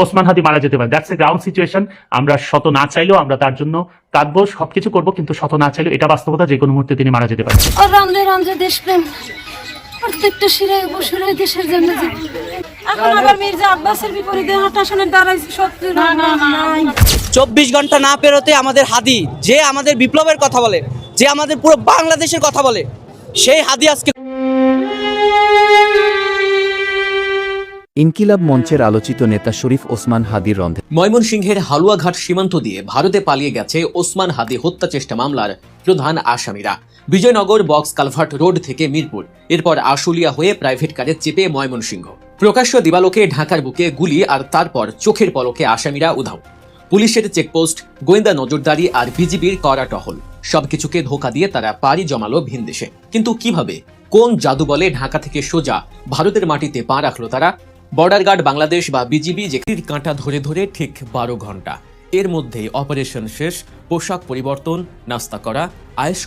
ওসমান হাদি মারা যেতে পারে। দ্যাটস এ গ্রাউন্ড সিচুয়েশন আমরা শত না চাইলেও আমরা তার জন্য কাঁদবো সবকিছু করব কিন্তু শত না চাইলেও এটা বাস্তবতা যে কোনো মুহূর্তে তিনি মারা যেতে পারেন। দেশপ্রেম। প্রত্যেকটা শিরায় দেশের জন্য এখন আবার মির্জা আব্বাসের বিপরীতে হাঁটাশনের দাঁড়াইছে সত্যি না না নাই চব্বিশ ঘণ্টা না পেরোতে আমাদের হাদি যে আমাদের বিপ্লবের কথা বলে যে আমাদের পুরো বাংলাদেশের কথা বলে সেই হাদি আজকে ইনকিলাব মঞ্চের আলোচিত নেতা শরীফ ওসমান হাদির রন্ধে। ময়মনসিংহের হালুয়াঘাট সীমান্ত দিয়ে ভারতে পালিয়ে গেছে ওসমান হাদি হত্যা চেষ্টা মামলার প্রধান আসামিরা। বিজয়নগর বক্স কালভার্ট রোড থেকে মিরপুর। এরপর আশুলিয়া হয়ে প্রাইভেট কারে চেপে ময়মনসিংহ। প্রকাশ্য দিবালোকে ঢাকার বুকে গুলি আর তারপর চোখের পলকে আসামিরা উধাও। পুলিশের চেকপোস্ট, গোয়েন্দা নজরদারি আর বিজিবির কড়া টহল। সবকিছুকে ধোকা দিয়ে তারা পাড়ি জমালো ভিনদেশে কিন্তু কীভাবে? কোন জাদু বলে ঢাকা থেকে সোজা ভারতের মাটিতে পা রাখল তারা? বর্ডার গার্ড বাংলাদেশ বা বিজিবি যেটির কাঁটা ধরে ধরে ঠিক বারো ঘণ্টা। এর মধ্যে অপারেশন শেষ, পোশাক পরিবর্তন, নাস্তা করা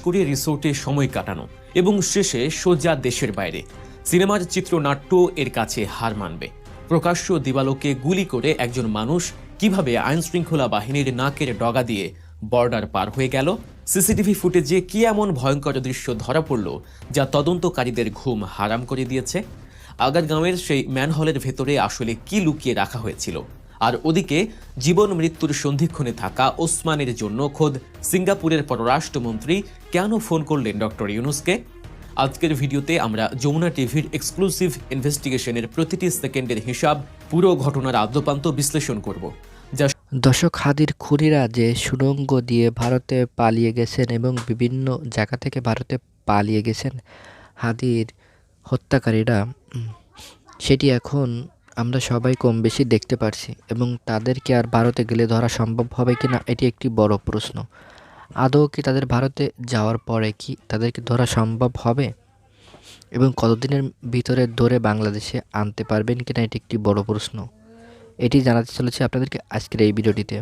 করে রিসোর্টে সময় কাটানো এবং শেষে সোজা দেশের বাইরে। সিনেমার চিত্রনাট্য এর কাছে হার মানবে। প্রকাশ্য দিবালোকে গুলি করে একজন মানুষ কীভাবে আইন শৃঙ্খলা বাহিনীর নাকের ডগা দিয়ে বর্ডার পার হয়ে গেল? সিসিটিভি ফুটেজে কি এমন ভয়ঙ্কর দৃশ্য ধরা পড়ল যা তদন্তকারীদের ঘুম হারাম করে দিয়েছে? আগারগাঁওয়ের সেই ম্যানহলের ভেতরে আসলে কি লুকিয়ে রাখা হয়েছিল? আর ওদিকে জীবন মৃত্যুর সন্ধিক্ষণে থাকা ওসমানের জন্য খোদ সিঙ্গাপুরের পররাষ্ট্রমন্ত্রী কেন ফোন করলেন ডক্টর ইউনুসকে? আজকের ভিডিওতে আমরা যমুনা টিভির এক্সক্লুসিভ ইনভেস্টিগেশনের প্রতিটি সেকেন্ডের হিসাব, পুরো ঘটনার আদ্যপান্ত বিশ্লেষণ করব। যা দর্শক হাদির খুনিরা যে সুড়ঙ্গ দিয়ে ভারতে পালিয়ে গেছেন এবং বিভিন্ন জায়গা থেকে ভারতে পালিয়ে গেছেন, হাদির হত্যাকারীরা সেটি এখন আমরা সবাই কম বেশি দেখতে পারছি এবং তাদেরকে আর ভারতে গেলে ধরা সম্ভব হবে কি না এটি একটি বড় প্রশ্ন। আদৌ কি তাদের ভারতে যাওয়ার পরে কি তাদেরকে ধরা সম্ভব হবে? এবং কতদিনের ভিতরে ধরে বাংলাদেশে আনতে পারবেন কিনা এটি একটি বড় প্রশ্ন। এটি জানাতে চলেছে আপনাদেরকে আজকের এই ভিডিওটিতে।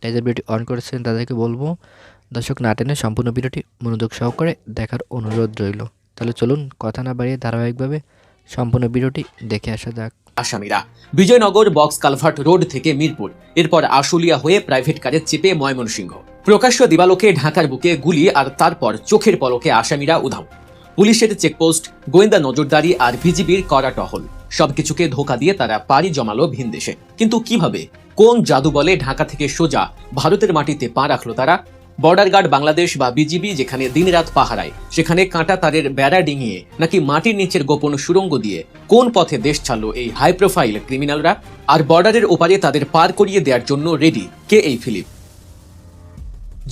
তাই যে ভিডিওটি অন করেছেন তাদেরকে বলব, দর্শক না টেনে সম্পূর্ণ ভিডিওটি মনোযোগ সহকারে দেখার অনুরোধ রইল। তাহলে চলুন কথা না বাড়িয়ে ধারাবাহিকভাবে সম্পূর্ণ ভিডিওটি দেখে আসা যাক। আসামিরা। বিজয়নগর বক্স কালভার্ট রোড থেকে মিরপুর। এরপর আশুলিয়া হয়ে প্রাইভেট কারে চেপে ময়মনসিংহ। প্রকাশ্য দিবালোকে ঢাকার বুকে গুলি আর তারপর চোখের পলকে আসামিরা উধাও। পুলিশের চেকপোস্ট, গোয়েন্দা নজরদারি আর বিজিবির কড়া টহল। সবকিছুকে ধোকা দিয়ে তারা পাড়ি জমালো ভিনদেশে কিন্তু কীভাবে? কোন জাদু বলে ঢাকা থেকে সোজা ভারতের মাটিতে পা রাখল তারা? বর্ডার গার্ড বাংলাদেশ বা বিজিবি যেখানে দিনরাত পাহারায়, সেখানে কাঁটা তারের বেড়া ডিঙিয়ে নাকি মাটির নিচের গোপন সুড়ঙ্গ দিয়ে কোন পথে দেশ ছাড়লো এই হাই প্রোফাইল ক্রিমিনালরা আর বর্ডারের ওপারে তাদের পার করিয়ে দেওয়ার জন্য রেডি কে এই ফিলিপ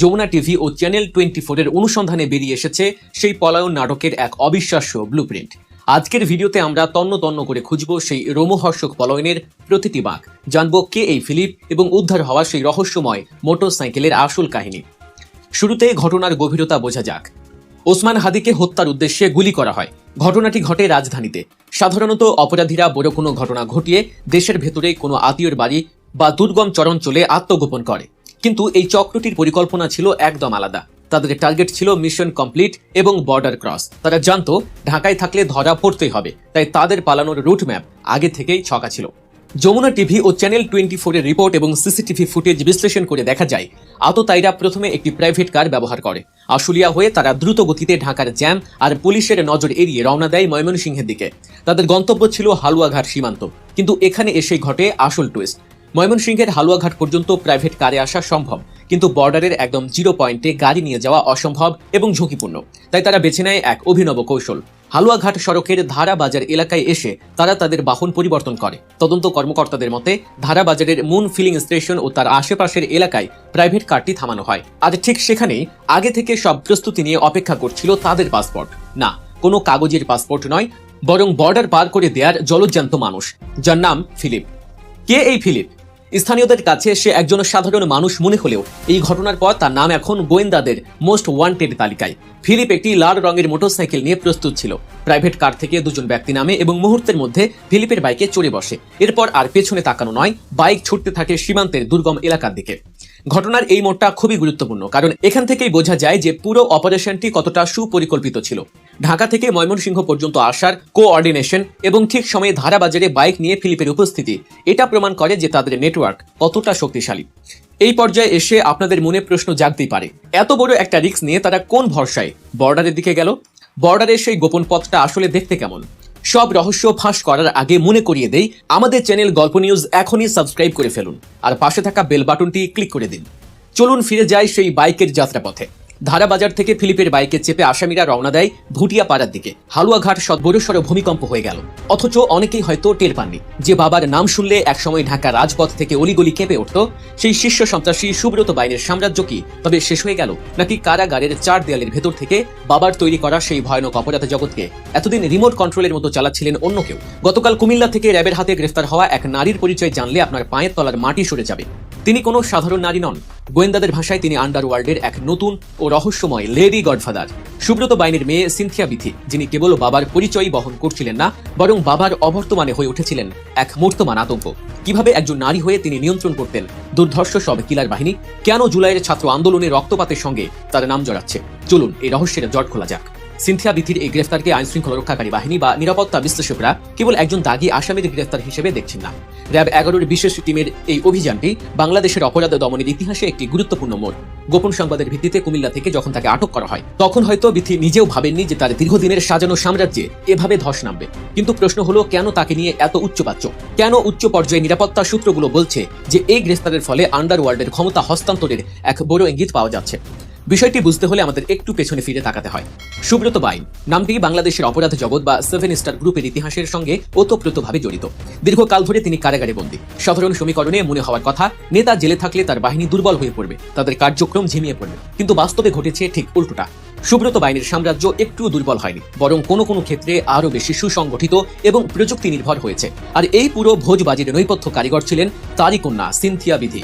যমুনা টিভি ও চ্যানেল টোয়েন্টি ফোরের অনুসন্ধানে বেরিয়ে এসেছে সেই পলায়ন নাটকের এক অবিশ্বাস্য ব্লুপ্রিন্ট আজকের ভিডিওতে আমরা তন্ন তন্ন করে খুঁজব সেই রোমহর্ষক পলায়নের প্রতিটি বাঁক। জানব কে এই ফিলিপ এবং উদ্ধার হওয়া সেই রহস্যময় মোটরসাইকেলের আসল কাহিনী। শুরুতে ঘটনার গভীরতা বোঝা যাক। ওসমান হাদিকে হত্যার উদ্দেশ্যে গুলি করা হয়। ঘটনাটি ঘটে রাজধানীতে। সাধারণত অপরাধীরা বড় কোনো ঘটনা ঘটিয়ে দেশের ভেতরে কোনো আত্মীয়র বাড়ি বা দুর্গম চরঞ্চলে আত্মগোপন করে। কিন্তু এই চক্রটির পরিকল্পনা ছিল একদম আলাদা। তাদের টার্গেট ছিল মিশন কমপ্লিট এবং বর্ডার ক্রস। তারা জানতো, ঢাকায় থাকলে ধরা পড়তেই হবে, তাই তাদের পালানোর রুট ম্যাপ আগে থেকেই ছকা ছিল। যমুনা টিভি ও চ্যানেল টোয়েন্টি ফোরের রিপোর্ট এবং সিসিটিভি ফুটেজ বিশ্লেষণ করে দেখা যায় আততায়ীরা প্রথমে একটি প্রাইভেট কার ব্যবহার করে। আশুলিয়া হয়ে তারা দ্রুত গতিতে ঢাকার জ্যাম আর পুলিশের নজর এড়িয়ে রওনা দেয় ময়মনসিংহের দিকে। তাদের গন্তব্য ছিল হালুয়াঘাট সীমান্ত। কিন্তু এখানে এসে ঘটে আসল টুইস্ট ময়মনসিংহের হালুয়াঘাট পর্যন্ত প্রাইভেট কারে আসা সম্ভব, কিন্তু বর্ডারের একদম জিরো পয়েন্টে গাড়ি নিয়ে যাওয়া অসম্ভব এবং ঝুঁকিপূর্ণ। তাই তারা বেছে নেয় এক অভিনব কৌশল। হালুয়াঘাট সড়কের ধারা বাজার এলাকায় এসে তারা তাদের বাহন পরিবর্তন করে। তদন্ত কর্মকর্তাদের মতে ধারা বাজারের মুন ফিলিং স্টেশন ও তার আশেপাশের এলাকায় প্রাইভেট কারটি থামানো হয়। আর ঠিক সেখানেই আগে থেকে সব প্রস্তুতি নিয়ে অপেক্ষা করছিল তাদের পাসপোর্ট। না, কোনো কাগজের পাসপোর্ট নয়, বরং বর্ডার পার করে দেয়ার জলজ্যান্ত মানুষ। যার নাম ফিলিপ। কে এই ফিলিপ? স্থানীয়দের কাছে সে একজন সাধারণ মানুষ মনে হলেও এই ঘটনার পর তার নাম এখন গোয়েন্দাদের মোস্ট ওয়ান্টেড তালিকায়। ফিলিপ একটি লাল রঙের মোটরসাইকেল নিয়ে প্রস্তুত ছিল। প্রাইভেট কার থেকে দুজন ব্যক্তি নামে এবং মুহূর্তের মধ্যে ফিলিপের বাইকে চড়ে বসে। এরপর আর পেছনে তাকানো নয়, বাইক ছুটতে থাকে সীমান্তের দুর্গম এলাকার দিকে। ঘটনার এই মোড়টা খুবই গুরুত্বপূর্ণ, কারণ এখান থেকেই বোঝা যায় যে পুরো অপারেশনটি কতটা সুপরিকল্পিত ছিল। ঢাকা থেকে ময়মনসিংহ পর্যন্ত আসার কোঅর্ডিনেশন এবং ঠিক সময়ে ধারাবাজারে বাইক নিয়ে ফিলিপের উপস্থিতি। এটা প্রমাণ করে যে তাদের নেটওয়ার্ক কতটা শক্তিশালী। এই পর্যায়ে এসে আপনাদের মনে প্রশ্ন জাগতেই পারে, এত বড় একটা রিস্ক নিয়ে তারা কোন ভরসায়? বর্ডারের দিকে গেল। বর্ডারের সেই গোপন পথটা আসলে দেখতে কেমন? সব রহস্য ফাঁস করার আগে মনে করিয়ে দেই, আমাদের চ্যানেল গল্প নিউজ এখনই সাবস্ক্রাইব করে ফেলুন। আর পাশে থাকা বেল বাটনটি ক্লিক করে দিন। চলুন ফিরে যাই সেই বাইকের যাত্রাপথে। ধারাবাজার থেকে ফিলিপের বাইকে চেপে আসামিরা রওনা দেয় ভুটিয়া পাড়ার দিকে। হালুয়াঘাট সদ বড়সড় ভূমিকম্প হয়ে গেল। অথচ অনেকেই হয়তো টের পাননি যে বাবার নাম শুনলে একসময় ঢাকা রাজপথ থেকে অলিগলি কেঁপে উঠত। সেই শীর্ষ সন্ত্রাসী সুব্রত বাইনের সাম্রাজ্য কি তবে শেষ হয়ে গেল নাকি কারাগারের চার দেয়ালের ভেতর থেকে বাবার তৈরি করা সেই ভয়ানক অপরাধ জগৎকে এতদিন রিমোট কন্ট্রোলের মতো চালাচ্ছিলেন অন্য কেউ? গতকাল কুমিল্লা থেকে র্যাবের হাতে গ্রেফতার হওয়া এক নারীর পরিচয় জানলে আপনার পায়ের তলার মাটি সরে যাবে। তিনি কোনো সাধারণ নারী নন। গোয়েন্দাদের ভাষায় তিনি আন্ডারওয়ার্ল্ডের এক নতুন ও রহস্যময় লেডি গডফাদার। সুব্রত বাইনের মেয়ে সিনথিয়া বিথি, যিনি কেবল বাবার পরিচয় বহন করছিলেন না, বরং বাবার অবর্তমানে হয়ে উঠেছিলেন এক মূর্তমান আতঙ্ক। কীভাবে একজন নারী হয়ে তিনি নিয়ন্ত্রণ করতেন, দুর্ধর্ষ সব কিলার বাহিনী? কেন জুলাইয়ের ছাত্র আন্দোলনে রক্তপাতের সঙ্গে তার নাম জড়াচ্ছে? চলুন এই রহস্যের জট খোলা যাক। সিনথিয়া বিথির এই গ্রেফতারকে আইন শৃঙ্খলা রক্ষাকারী বাহিনী বা নিরাপত্তা বিশ্লেষকরা কেবল একজন দাগি আসামির গ্রেফতার হিসেবে দেখছেন না। র্যাব এগারোর বিশেষ টিমের এই অভিযানটি বাংলাদেশের অপরাধ দমনের ইতিহাসে একটি গুরুত্বপূর্ণ মোড়। গোপন সংবাদের ভিত্তিতে কুমিল্লা থেকে যখন তাকে আটক করা হয়, তখন হয়তো বিথি নিজেও ভাবেননি যে তার দীর্ঘদিনের সাজানো সাম্রাজ্যে এভাবে ধস নামবে। কিন্তু প্রশ্ন হলো, কেন তাকে নিয়ে এত উচ্চপাচ্য কেন উচ্চ পর্যায়ে নিরাপত্তা সূত্রগুলো বলছে যে এই গ্রেফতারের ফলে আন্ডারওয়ার্ল্ডের ক্ষমতা হস্তান্তরের এক বড় ইঙ্গিত পাওয়া যাচ্ছে? বিষয়টি বুঝতে হলে আমাদের একটু পেছনে ফিরে তাকাতে হয়। সুব্রত বাইন নামটি বাংলাদেশের অপরাধ জগৎ বা সেভেন স্টার গ্রুপের ইতিহাসের সঙ্গে ওতপ্রোতভাবে জড়িত। দীর্ঘকাল ধরে তিনি কারাগারে বন্দী। সাধারণ সমীকরণে মনে হওয়ার কথা, নেতা জেলে থাকলে তার বাহিনী দুর্বল হয়ে পড়বে, তাদের কার্যক্রম ঝিমিয়ে পড়বে, কিন্তু বাস্তবে ঘটেছে ঠিক উল্টোটা। সুব্রত বাহিনীর সাম্রাজ্য একটু দুর্বল হয়নি, বরং কোনো কোনো ক্ষেত্রে আরও বেশি সুসংগঠিত এবং প্রযুক্তি নির্ভর হয়েছে। আর এই পুরো ভোজবাজির নৈপথ্য কারিগর ছিলেন তারই কন্যা সিনথিয়া বিধি।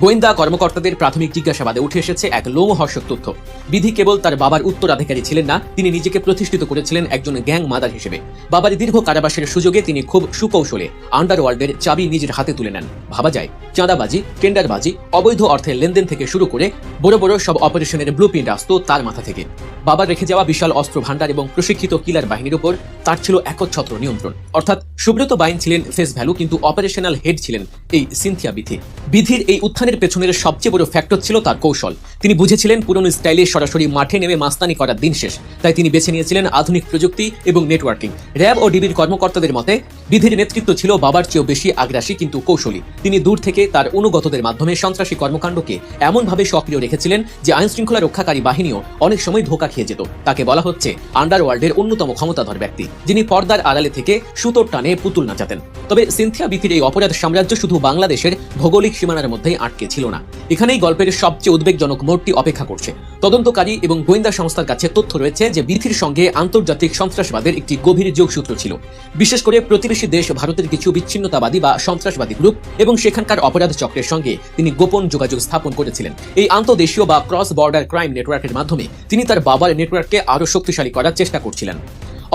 গোয়েন্দা কর্মকর্তাদের প্রাথমিক জিজ্ঞাসাবাদে উঠে এসেছে এক লোমহর্ষক তথ্য। বিধি কেবল তার বাবার উত্তরাধিকারী ছিলেন না, তিনি নিজেকে প্রতিষ্ঠিত করেছিলেন একজন গ্যাং মাদার হিসেবে। বাবার দীর্ঘ কারাবাসের সুযোগে তিনি খুব সুকৌশলে আন্ডারওয়ার্ল্ডের চাবি নিজের হাতে তুলে নেন। ভাবা যায়, চাঁদাবাজি, টেন্ডারবাজি, অবৈধ অর্থের লেনদেন থেকে শুরু করে বড় বড় সব অপারেশনের ব্লু প্রিন্ট আসত তার মাথা থেকে। বাবার রেখে যাওয়া বিশাল অস্ত্র ভান্ডার এবং প্রশিক্ষিত কিলার বাহিনীর উপর তার ছিল একচ্ছত্র নিয়ন্ত্রণ। অর্থাৎ সুব্রত বাইন ছিলেন ফেস ভ্যালু, কিন্তু অপারেশনাল হেড ছিলেন এই সিনথিয়া বিধি। বিধির এই উত্থানের পেছনের সবচেয়ে বড় ফ্যাক্টর ছিল তার কৌশল। তিনি বুঝেছিলেন পুরনো স্টাইলে সরাসরি মাঠে নেমে মাস্তানি করার দিন শেষ। তাই তিনি বেছে নিয়েছিলেন আধুনিক প্রযুক্তি এবং নেটওয়ার্কিং র্যাব ও ডিবির কর্মকর্তাদের মতে বিধির নেতৃত্ব ছিল বাবার চেয়েও বেশি আগ্রাসী কিন্তু কৌশলী। তিনি দূর থেকে তার অনুগতদের মাধ্যমে সন্ত্রাসী কর্মকাণ্ডকে এমনভাবে সক্রিয় রেখেছিলেন যে আইন শৃঙ্খলা রক্ষাকারী বাহিনীও অনেক সময় ধোকা খেয়ে যেত। তাকে বলা হচ্ছে আন্ডারওয়ার্ল্ডের অন্যতম ক্ষমতাধর ব্যক্তি, যিনি পর্দার আড়ালে থেকে সুতোর টানে পুতুল নাচাতেন। তবে সিনথিয়া বিথির এই অপরাধ সাম্রাজ্য শুধু বাংলাদেশের ভৌগোলিক সীমানার মধ্যেই আটকে ছিল না। এখানেই গল্পের সবচেয়ে উদ্বেগজনক মোড়টি অপেক্ষা করছে। তদন্তকারী এবং গোয়েন্দা সংস্থার কাছে তথ্য রয়েছে যে বিথির সঙ্গে আন্তর্জাতিক সন্ত্রাসবাদের একটি গভীর যোগসূত্র ছিল। বিশেষ করে প্রতিবেশী দেশ ভারতের কিছু বিচ্ছিন্নতাবাদী বা সন্ত্রাসবাদী গ্রুপ এবং সেখানকার অপরাধ চক্রের সঙ্গে তিনি গোপন যোগাযোগ স্থাপন করেছিলেন। এই আন্তদেশীয় বা ক্রস বর্ডার ক্রাইম নেটওয়ার্কের মাধ্যমে তিনি তার বাবার নেটওয়ার্ককে আরও শক্তিশালী করার চেষ্টা করছিলেন।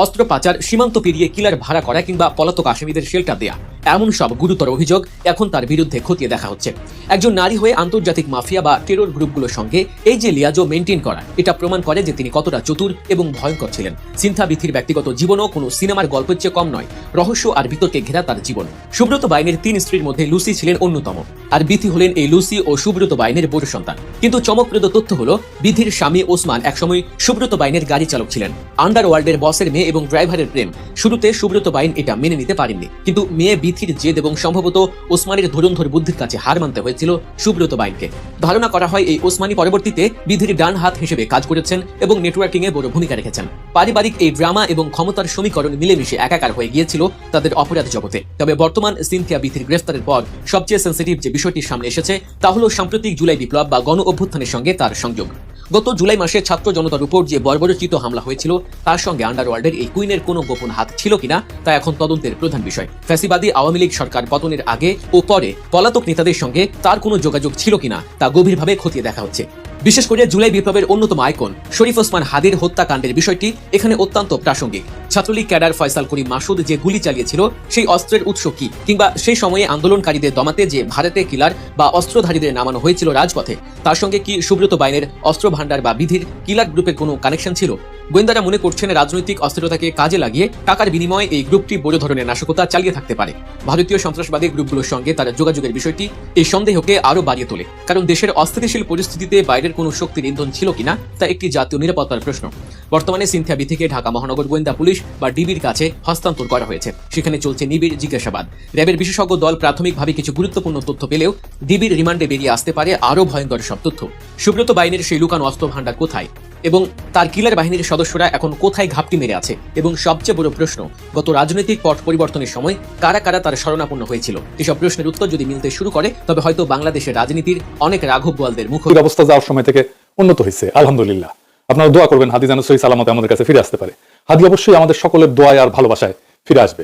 অস্ত্র পাচার সীমান্ত পেরিয়ে কিলার ভাড়া করা কিংবা পলাতক আসামিদের শেল্টার দেয়া। এমন সব গুরুতর অভিযোগ এখন তার বিরুদ্ধে খতিয়ে দেখা হচ্ছে। একজন নারী হয়ে আন্তর্জাতিক মাফিয়া বা টেরোর গ্রুপগুলোর সঙ্গে এই যে লিয়াজো মেনটেন করা, এটা প্রমাণ করে যে তিনি কতটা চতুর এবং ভয়ঙ্কর ছিলেন। সিনথা বিথির ব্যক্তিগত জীবনও কোনো সিনেমার গল্পের চেয়ে কম নয়, রহস্য আর বিতর্কে ঘেরা তার জীবন। সুব্রত বাইনের তিন স্ত্রীর মধ্যে লুসি ছিলেন অন্যতম, আর বিথি হলেন এই লুসি ও সুব্রত বাইনের বড় সন্তান। কিন্তু চমকপ্রদ তথ্য হলো বিধির স্বামী ওসমান একসময় সুব্রত বাইনের গাড়ি চালক ছিলেন। আন্ডারওয়ার্ল্ডের বসের মেয়ে এবং ড্রাইভারের প্রেম, শুরুতে সুব্রত বাইন এটা মেনে নিতে পারেননি, কিন্তু মেয়ে বিথির জেদ এবং সম্ভবত ওসমানের ধরুন্ধর বুদ্ধির কাছে হার মানতে হয়েছিল সুব্রত বাইনকে। ধারণা করা হয় এই ওসমানী পরবর্তীতে বিধির ডান হাত হিসেবে কাজ করেছেন এবং নেটওয়ার্কিং এ বড় ভূমিকা রেখেছেন। পারিবারিক এই ড্রামা এবং ক্ষমতার সমীকরণ মিলেমিশে একাকার হয়ে গিয়েছিল তাদের অপরাধ জগতে। তবে বর্তমান সিনথিয়া বিথির গ্রেফতারের পর সবচেয়ে সেন্সিটিভ যে বিষয়টি সামনে এসেছে, তা হলো সাম্প্রতিক জুলাই বিপ্লব বা গণ অভ্যুত্থানের সঙ্গে তার সংযোগ। গত জুলাই মাসে ছাত্র জনতার উপর যে বর্বরচিত হামলা হয়েছিল, তার সঙ্গে আন্ডারওয়ার্ল্ডের এই কুইনের কোনো গোপন হাত ছিল কিনা, তা এখন তদন্তের প্রধান বিষয়। ফ্যাসিবাদী আওয়ামী লীগ সরকার পতনের আগে ও পরে পলাতক নেতাদের সঙ্গে তার কোনো যোগাযোগ ছিল কিনা, তা গভীরভাবে খতিয়ে দেখা হচ্ছে। বিশেষ করে জুলাই বিপ্লবের অন্যতম আইকন, শরীফ ওসমান হাদির হত্যাকাণ্ডের বিষয়টি এখানে অত্যন্ত প্রাসঙ্গিক। ছাত্রলীগ ক্যাডার ফয়সাল করি মাসুদ যে গুলি চালিয়েছিল, সেই অস্ত্রের উৎস কি? কিংবা সেই সময়ে আন্দোলনকারীদের দমাতে যে ভারতে কিলার বা অস্ত্রধারীদের নামানো হয়েছিল রাজপথে, তার সঙ্গে কি সুব্রত বাইনের অস্ত্র ভাণ্ডার বা বিধির কিলার গ্রুপের কোনো কানেকশন ছিল? গোয়েন্দারা মনে করছেন রাজনৈতিক অস্থিরতাকে কাজে লাগিয়ে টাকার বিনিময়ে এই গ্রুপটি বড় ধরনের নাশকতা চালিয়ে থাকতে পারে। ভারতীয় সন্ত্রাসবাদী গ্রুপগুলোর সঙ্গে তার যোগাযোগের বিষয়টি এই সন্দেহকে আরও বাড়িয়ে তোলে। কারণ দেশের অস্থিতিশীল পরিস্থিতিতে বাইরের কোনো শক্তির ইন্ধন ছিল কিনা তা একটি জাতীয় নিরাপত্তার প্রশ্ন। বর্তমানে সিনথিয়া থেকে ঢাকা মহানগর গোয়েন্দা পুলিশ বা ডিবির কাছে হস্তান্তর করা হয়েছে। সেখানে চলছে নিবিড় জিজ্ঞাসাবাদ। র্যাবের বিশেষজ্ঞ দল প্রাথমিকভাবে কিছু গুরুত্বপূর্ণ তথ্য পেলেও ডিবির রিমান্ডে বেরিয়ে আসতে পারে আরও ভয়ঙ্কর সব তথ্য। সুব্রত বাইনের সেই লুকানো অস্ত্র ভান্ডার কোথায়? এবং তার কিলার বাহিনীর সদস্যরা এখন কোথায় ঘাপটি মেরে আছে? এবং সবচেয়ে বড় প্রশ্ন, গত রাজনৈতিক পট পরিবর্তনের সময় কারা কারা তার শরণাপন্ন হয়েছিল? এসব প্রশ্নের উত্তর যদি মিলতে শুরু করে, তবে হয়তো বাংলাদেশের রাজনীতির অনেক রাঘব বোয়ালদের মুখ অবস্থা যাওয়ার সময় থেকে উন্নত হয়েছে, আলহামদুলিল্লাহ। আপনারা দোয়া করবেন, হাদি যেন সহি সালামতে আমাদের কাছে ফিরে আসতে পারে। হাদি অবশ্যই আমাদের সকলের দোয়ায় আর ভালোবাসায় ফিরে আসবে।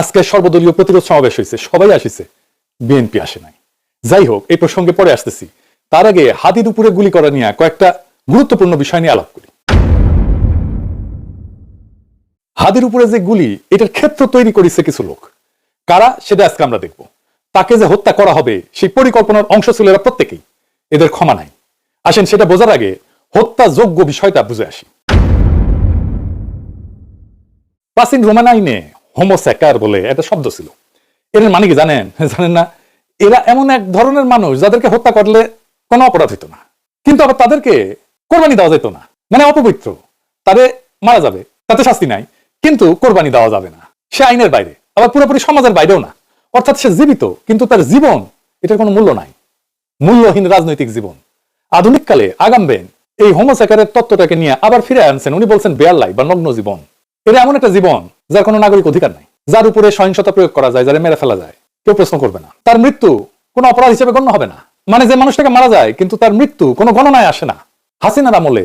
আজকে সর্বদলীয় প্রতিরোধ সমাবেশ হয়েছে, সবাই আসিছে, বিএনপি আসে নাই। যাই হোক, এই প্রসঙ্গে পরে আসতেছি। তার আগে হাদির উপরে গুলি করা নিয়ে কয়েকটা গুরুত্বপূর্ণ বিষয় নিয়ে আলাপ করি। হাদির উপরে যে গুলি, এটার ক্ষেত্র তৈরি করেছে কিছু লোক। কারা, সেটা আজকে আমরা দেখব। তাকে যে হত্যা করা হবে, সেই পরিকল্পনার অংশ ছিল এরা প্রত্যেকেই। এদের ক্ষমা নাই। আসেন, সেটা বোঝার আগে হত্যাযোগ্য বিষয়টা বুঝে আসি। প্রাচীন রোমান আইনে হোমোস্যাকার বলে একটা শব্দ ছিল। এর মানে কি জানেন? জানেন না? এরা এমন এক ধরনের মানুষ যাদেরকে হত্যা করলে কোনো অপরাধ হইতো না। কিন্তু আবার তাদেরকে কোরবানি দেওয়া যেত না। মানে অপবিত্র। তাদের মারা যাবে, তাতে শাস্তি নাই। কিন্তু কোরবানি দেওয়া যাবে না। সে আইনের বাইরে, আবার পুরোপুরি সমাজের বাইরেও না। অর্থাৎ সে জীবিত, কিন্তু তার জীবন, এটার কোনো মূল্য নাই। মূল্যহীন রাজনৈতিক জীবন। আধুনিক কালে আগামবেন এই হোমোসেকারের তত্ত্বটাকে নিয়ে আবার ফিরে আনছেন। উনি বলছেন বেয়ার লাই বা নগ্ন জীবন। এটা এমন একটা জীবন যার কোনো নাগরিক অধিকার নাই। যার উপরে সহিংসতা প্রয়োগ করা যায়, যারা মেরে ফেলা যায়। কেউ প্রশ্ন করবে না। তার মৃত্যু কোনো অপরাধ হিসেবে গণ্য হবে না। মানে যে মানুষটাকে মারা যায়, কিন্তু তার মৃত্যু কোনো গণনায় আসে না। হাসিনার আমলে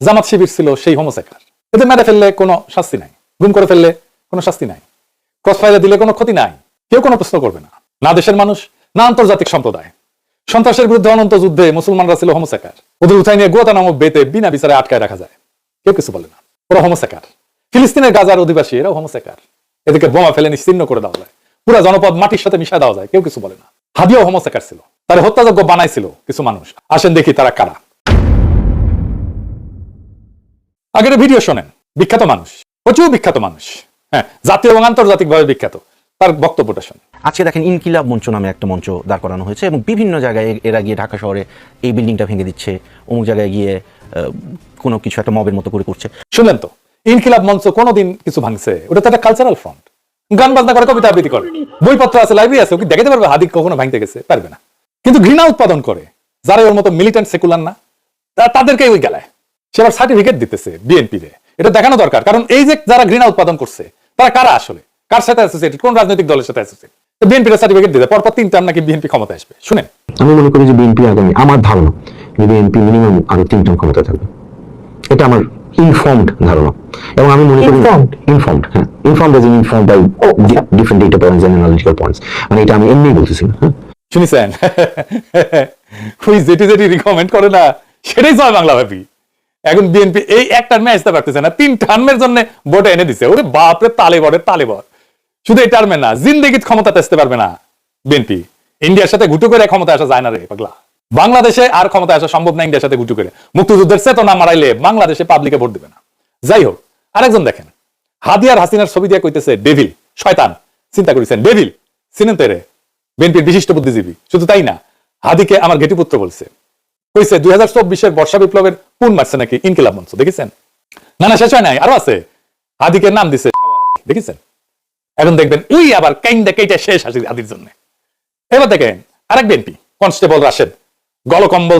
জামাত শিবির ছিল সেই হোমোসেকার এদের মেরে ফেললে কোনো শাস্তি নাই, গুম করে ফেললে কোনো শাস্তি নাই ক্রস ফায়ারে দিলে কোনো ক্ষতি নাই, কেউ কোনো প্রশ্ন করবে না। না দেশের মানুষ, না আন্তর্জাতিক সম্প্রদায়। সন্ত্রাসের বিরুদ্ধে অনন্ত যুদ্ধে মুসলমানরা ছিল হোমোসেকার ওদের উঠাই নিয়ে গোয়াতা নামক বেতে বিনা বিচারে আটকায় রাখা যায়। কেউ কিছু বলে না। ওরা হোমোসেকার ফিলিস্তিনের গাজার অধিবাসী এরা হোমোসেকার এদেরকে বোমা ফেলে নিশ্চিন্ন করে দেওয়া যায়। পুরো জনপদ মাটির সাথে মিশা দেওয়া যায়, কেউ কিছু বলে না। হাদিও হোমোসেকার ছিল। তার হত্যাযোগ্য বানাইছিল কিছু মানুষ। আসেন দেখি তারা কারা। আগের ভিডিও শোনেন বিখ্যাত মানুষ প্রচুর বিখ্যাত মানুষ। হ্যাঁ জাতীয় এবং আন্তর্জাতিকভাবে বিখ্যাত তার বক্তব্যটা শোনেন। আজকে দেখেন ইনকিলাব মঞ্চ নামে একটা মঞ্চ দাঁড় করানো হয়েছে এবং বিভিন্ন জায়গায় এরা গিয়ে ঢাকা শহরে এই বিল্ডিংটা ভেঙে দিচ্ছে অমুক জায়গায় গিয়ে কোনো কিছু একটা মবের মতো করে করছে। শুনলেন তো ইনকিলাব মঞ্চ কোনোদিন কিছু ভাঙছে? ওটা তো একটা কালচারাল ফ্রন্ট গান বাজনা করে কবিতা আবৃত্তি করে। বইপত্র আছে লাইব্রেরি আছে ওকে দেখাতে পারবে হাদিক কখনো ভাঙতে গেছে পারবে না। কিন্তু ঘৃণা উৎপাদন করে যারা ওর মতো মিলিটেন্ট সেকুলার না তাদেরকে ওই গেলায়। সে আবার সার্টিফিকেট দিতেছে বিএনপি রে এটা দেখানো দরকার। কারণ এই যে যারা ঘৃণা উৎপাদন করছে তারা কারা আসলে? কার সাথে অ্যাসোসিয়েটেড কোন রাজনৈতিক দলের সাথে অ্যাসোসিয়েটেড বিএনপি সার্টিফিকেট দিতে পরপর তিন টার্ম নাকি বিএনপি ক্ষমতা আসবে। শুনেন। আমি মনে করি যে বিএনপি আগামী আমার ধারণা যে বিএনপি মিনিমাম আরও তিন টার্ম ক্ষমতা থাকবে। এটা আমার ইনফর্মড ধারণা। এবং আমি মনে করি ইনফর্মড হ্যাঁ। Informed as informed by different data points and analytical points মানে এটা আমি এমনি বলতেছি না হ্যাঁ। শুনিছেন ওই যেটি যেটি রিকমেন্ড করে না সেটাই জয় বাংলা ভাবি। এখন বিএনপি এই এক টার্মে আসতে পারতেছে না, তিন টার্মের জন্য ভোট এনে দিছে। ওরে বাপরে, তালে বড়ে তালে বর। শুধু এই টার্মে না জিন্দেগিত ক্ষমতাতে আসতে পারবে না বিএনপি ইন্ডিয়ার সাথে ঘুটু করে ক্ষমতা আসা যায় না রে, পাগলা। বাংলাদেশে আর ক্ষমতা আসা সম্ভব না ইন্ডিয়ার সাথে ঘুটু করে। মুক্তিযুদ্ধের চেতনা মারাইলে বাংলাদেশে পাবলিকে ভোট দেবে না। যাই হোক, আরেকজন দেখেন। হাদিয়ার হাসিনার ছবি দিয়ে কইতেছে, ডেভিল, শয়তান। চিন্তা করেছেন, ডেভিল, চিনেন তো বিএনপির বিশিষ্ট বুদ্ধিজীবী। শুধু তাই না, হাদিকে আমার ঘেটিপুত্র বলছে। কইছে, দুই হাজার চব্বিশের বর্ষা বিপ্লবের কোন মারছে নাকি? ইনকিলাব মঞ্চ, দেখেছেন? না না, শেষ হয় নাই, আরও আছে। হাদিকে নাম দিছে দেখেছেন? এখন দেখবেন ওই আবার কাইন্দা কেইটা শেষ হাসি হাদির জন্য। এবার দেখেন, আরেক বিএনপি, কনস্টেবল রাশেদ, গলকম্বল